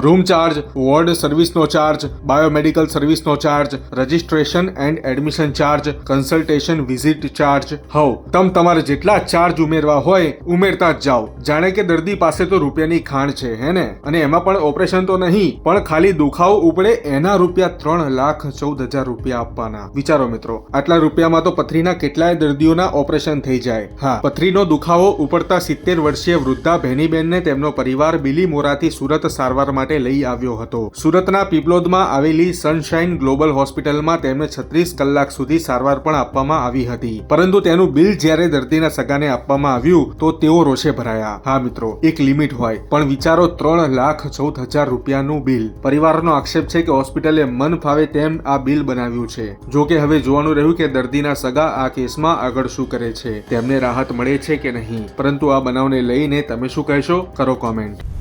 Room charge, ward સર્વિસનો charge, biomedical સર્વિસનો charge, registration and admission charge, consultation visit charge. હવ, તમ તમારે જેટલા ચાર્જ ઉમેરવા હોય, ઉમેરતા જ જાઓ. જાણે કે દર્દી પાસે તો રૂપિયાની ખાણ છે, હે ને? અને એમાં પણ ઓપરેશન તો નહીં, પણ ખાલી દુખાવો ઉપડે એના રૂપિયા ત્રણ લાખ ચૌદ હજાર રૂપિયા આપવાના. વિચારો મિત્રો, આટલા રૂપિયામાં તો પથરીના કેટલાય દર્દીઓના ઓપરેશન થઈ જાય. હા, પથરીનો દુખાવો ઉપડતા સિત્તેર વર્ષીય વૃદ્ધા ભેનીબેનને તેમનો પરિવાર બિલીમોરાથી સુરત સારવાર માટે લઈ આવ્યો હતો. સુરતના પીપલોદમાં આવેલી સનશાઇન ગ્લોબલ હોસ્પિટલમાં તેમને છત્રીસ કલાક સુધી સારવાર પણ આપવામાં આવી હતી. પરંતુ તેનું બિલ જ્યારે દર્દીના સગાને આપવામાં આવ્યું, તો તેઓ રોષે ભરાયા. હા મિત્રો, એક લિમિટ હોય, પણ વિચારો ત્રણ લાખ ચૌદ હજાર રૂપિયાનું બિલ. પરિવારનો આક્ષેપ છે કે હોસ્પિટલે મન ફાવે તેમ આ બિલ બનાવ્યું છે. જો કે હવે જોવાનું રહ્યું કે દર્દીના સગા આ કેસમાં આગળ શું કરે છે. તેમને રાહત મળે છે કે નહીં? પરંતુ આ બનાવને લઈને તમે શું કહેશો? કરો કોમેન્ટ.